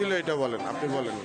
ছিল এটা বলেন আপনি বলেন।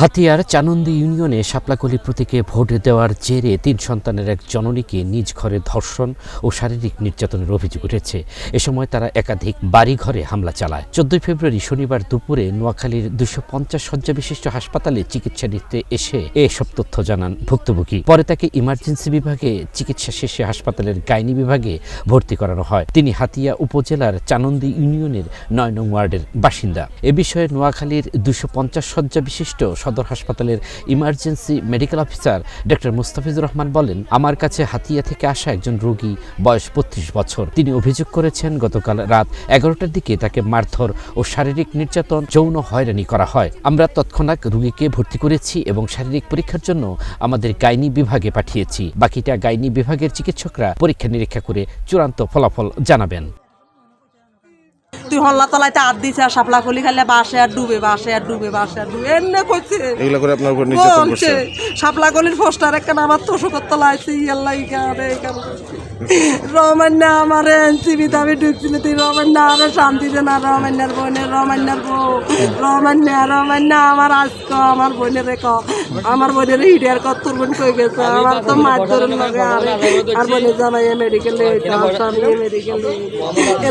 হাতিয়ার চানন্দি ইউনিয়নে শাপলাকলি প্রতীকে ভোট দেওয়ার জেরে তিন সন্তানের এক জননীকে নিজ ঘরে ধর্ষণ ও শারীরিক নির্যাতনের অভিযোগ উঠেছে। এ সময় তারা একাধিক বাড়িঘরে হামলা চালায়। চোদ্দই ফেব্রুয়ারি শনিবার দুপুরে নোয়াখালীর দুশো পঞ্চাশ শয্যা বিশিষ্ট হাসপাতালে চিকিৎসা নিতে এসে এসব তথ্য জানান ভুক্তভোগী। পরে তাকে ইমার্জেন্সি বিভাগে চিকিৎসা শেষে হাসপাতালের গাইনি বিভাগে ভর্তি করানো হয়। তিনি হাতিয়া উপজেলার চানন্দি ইউনিয়নের নয় নং ওয়ার্ডের বাসিন্দা। এ বিষয়ে নোয়াখালীর দুশো পঞ্চাশ শয্যা বিশিষ্ট সদর হাসপাতালের emergency medical officer doctor Mustafizur Rahman বলেন, আমার কাছে হাতিয়া থেকে আসা একজন রোগী, বয়স বত্রিশ বছর। তিনি অভিযোগ করেছেন, গতকাল রাত এগারোটার দিকে তাকে মারধর ও শারীরিক নির্যাতন, যৌন হয়রানি করা হয়। আমরা তৎক্ষণাৎ রোগীকে ভর্তি করেছি এবং শারীরিক পরীক্ষার জন্য আমাদের গাইনি বিভাগে পাঠিয়েছি। বাকিটা গাইনি বিভাগের চিকিৎসকরা পরীক্ষা নিরীক্ষা করে চূড়ান্ত ফলাফল জানাবেন। তুই হল্লা তলাইতে হাত দিছে আর সাপলা কলি খাইলে বাসে আর ডুবে বাসে আর ডুবে বাসে আর ডুবে। এমনি কইছে। এগুলো করে আপনার উপর নির্যাতন করছে। সাপলা গলির পোস্টার একটা আমার তো শকত তলাইছে ইয়াল্লা ইকারে রমান্না আমার এনসিবিতে আমি ঢুকছিল তুই রমান্না আরে শান্তি দে না রমান্নার বোনের রমান্নার বউ। রমান্না রমান্না আমার আজক আমার বোনের ক আমার বোনের হিডিয়ার কত বোন কই গেছে? আমার তো মার ধরুন লাগে আর আর বোনের জামাই মেডিকেলে মেডিকেলে এ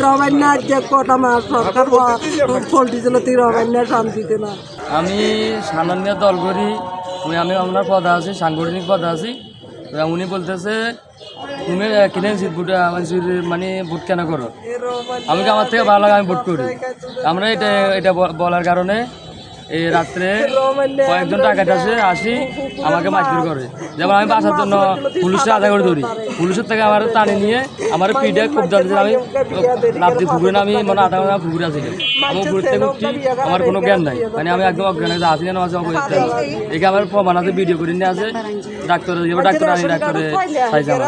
যে কটা মাস সরকার ফল দিছিল তুই শান্তিতে না। আমি সামান্য দল করি আমি আপনার পদে আছি সাংগঠনিক পদে আছি। উনি বলতেছে তুমি কিনে ভোট মানে ভোট কেন করো? আমাকে আমার থেকে ভালো লাগে আমি ভোট করি। আমরা এটা এটা বলার কারণে এই রাত্রে কয়েকজন টাকা আছে আসি আমাকে মারধর করে। যেমন আমি বাসার জন্য পুলিশটা আধা করে ধরি। পুলিশের থেকে আমার টানে নিয়ে আমার পিঠে খুব জানতে আমি লাভটি পুকুরে আমি মানে আধা ঘণ্টা পুকুরে আছি। আমি পুকুর থেকে উঠছি আমার কোনো জ্ঞান নাই। মানে আমি একদম অজ্ঞান হয়ে আছি কেন আছে অবস্থা একে আমার প্রমাণ আছে ভিডিও করে নিয়ে আছে ডাক্তার ডাক্তার আনি ডাক্তারে আমার।